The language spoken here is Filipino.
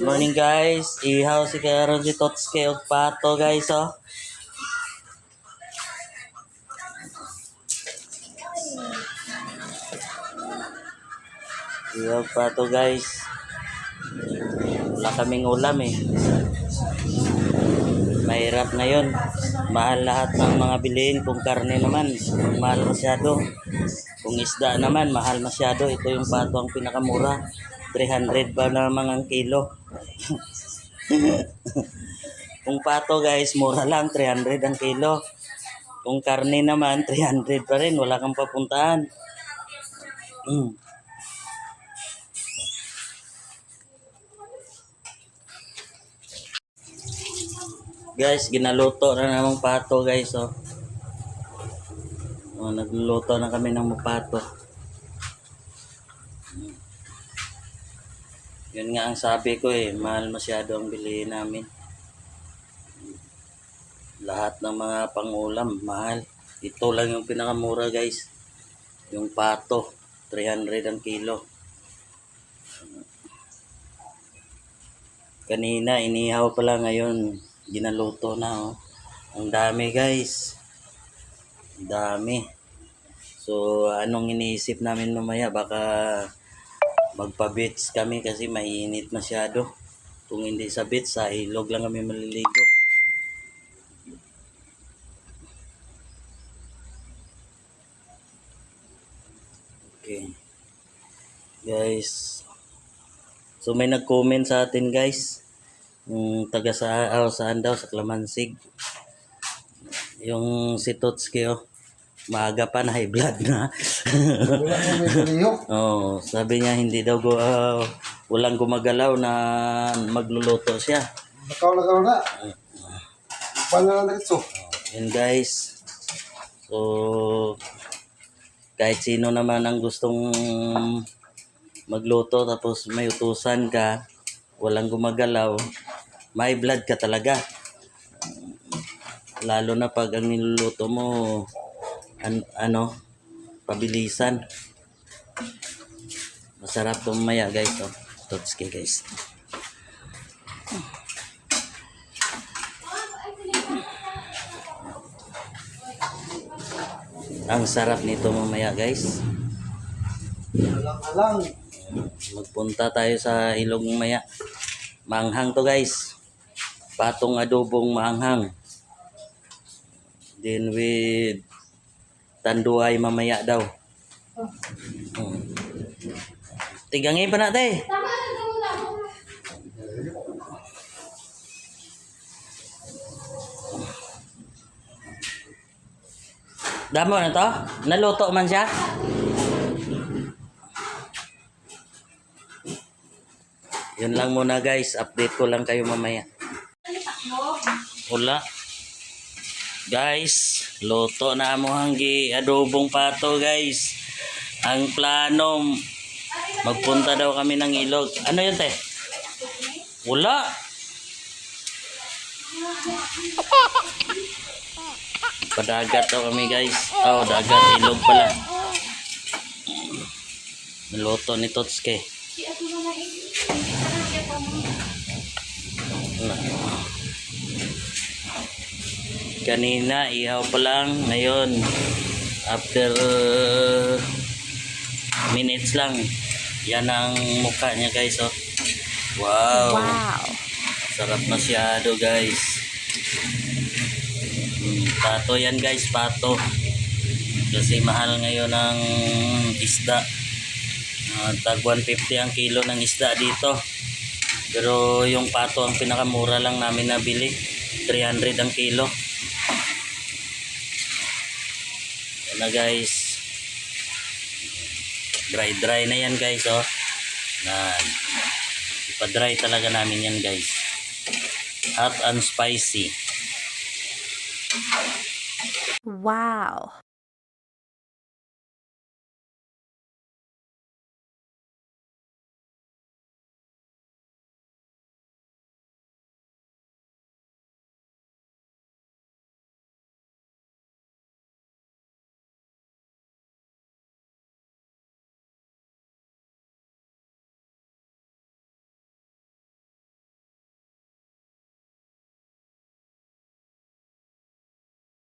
morning guys. Ihaw si karon si Totske og pato guys oh. Ihaw pato guys. Wala kaming ulam eh. Mahirap ngayon. Mahal lahat ng mga bilihin. Kung karne naman, mahal masyado. Kung isda naman, mahal masyado. Ito yung pato ang pinakamura. 300 ba naman ang kilo. Kung pato guys, mura lang. 300 ang kilo. Kung karne naman, 300 pa rin. Wala kang papuntahan. Mm. Guys, ginaluto na namang pato guys oh. Oh, nagluluto na kami ng pato. Yun nga ang sabi ko eh, mahal masyado ang bilihin namin. Lahat ng mga pangulam, mahal. Ito lang yung pinakamura guys. Yung pato, 300 ang kilo. Kanina, inihaw pala ngayon. Ginaluto na oh. Ang dami guys. Ang dami. So, anong iniisip namin mamaya? Baka magpa-beach kami kasi mainit masyado. Kung hindi sa beach, sa ilog lang kami maliligo. Okay. Guys. So may nag-comment sa atin guys. Yung taga sa oh, saan daw sa Klamansig. Yung si Totski oh. Maaga pa na high blood na. Oh, sabi niya hindi daw go, ah, walang gumagalaw na magluluto siya. Nakaw na na. Paano na diretso? Yun guys. So, kahit sino naman ang gustong magluto tapos may utusan ka, walang gumagalaw, may blood ka talaga. Lalo na pag ang niluluto mo, an- ano, pabilisan. Masarap tumaya guys. Oh. Totski guys. Ang sarap nito mamaya guys. Alang-alang. Magpunta tayo sa ilog mamaya. Maanghang to guys. Patong adobong maanghang. Then with tanduay mamaya daw. Hmm. Tigangin pa natin. Damo na to? Naluto man siya? Yun lang muna guys. Update ko lang kayo mamaya. Wala. Guys, luto na mo hanggi adobong pato guys. Ang plano, magpunta daw kami ng ilog. Ano yun te? Wala. Padagat daw kami guys. Oh, dagat ilog pala. Niluto ni Totske. Kanina, ihaw pa lang. Ngayon, after uh, minutes lang, yan ang mukha niya guys. Oh. Wow. Wow. Sarap masyado guys. Mm, Pato yan guys, pato. Kasi mahal ngayon ang isda. Ah, tag 150 ang kilo ng isda dito. Pero yung pato ang pinakamura lang namin nabili. 300 ang kilo. Yan na guys. Dry dry na yan guys oh. Na ipa-dry talaga namin yan guys. Hot and spicy. Wow.